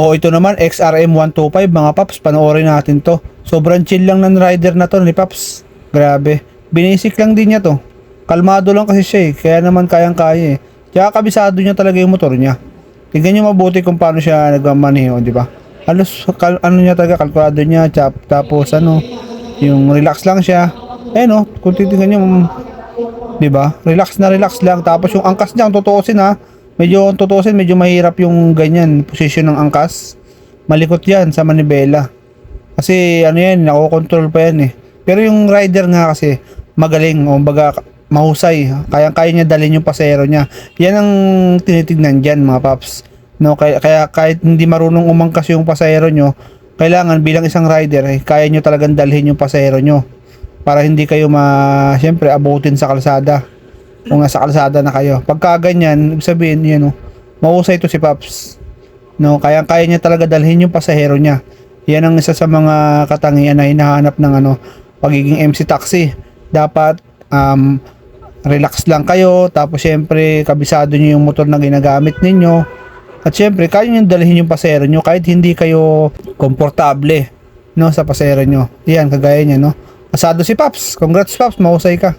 O ito naman, XRM 125 mga paps, panoorin natin to. Sobrang chill lang ng rider na to ni paps. Grabe. Binasic lang din niya to. Kalmado lang kasi siya eh, kaya naman kayang-kaya eh. Tsaka kabisado niya talaga yung motor niya. Tingnan niyo mabuti kung paano siya nagmamaneho, di ba? Halos, kal- ano niya talaga, kalkulado niya, chap, tapos ano, yung relax lang siya. Eh no, kung titingnan niyo, mm, di ba? Relax na relax lang. Tapos yung angkas niya, ang tutuusin ha, medyo ang tutuusin, medyo mahirap yung ganyan, position ng angkas. Malikot yan sa manibela. Kasi ano yan, nakokontrol pa yan eh. Pero yung rider nga kasi, magaling, o baga, mahusay. Kaya-kaya niya dalhin yung pasero niya. Yan ang tinitignan dyan mga paps. No, kaya, kaya kahit hindi marunong umangkas yung pasahero nyo, kailangan bilang isang rider, eh, kaya nyo talagang dalhin yung pasahero nyo. Para hindi kayo ma, siyempre, abutin sa kalsada. Kung nasa kalsada na kayo. Pagka ganyan, ibig sabihin, yan, no, mahusay to si Paps. No, kaya kaya niya talaga dalhin yung pasahero niya. Yan ang isa sa mga katangian na hinahanap ng ano, pagiging MC taxi. Dapat um, relax lang kayo, tapos syempre kabisado niyo yung motor na ginagamit ninyo. At syempre, kaya niyo dalhin yung pasahero niyo kahit hindi kayo komportable no sa pasahero niyo. Yan kagaya niya no. Asado si Paps. Congrats Paps, mahusay ka.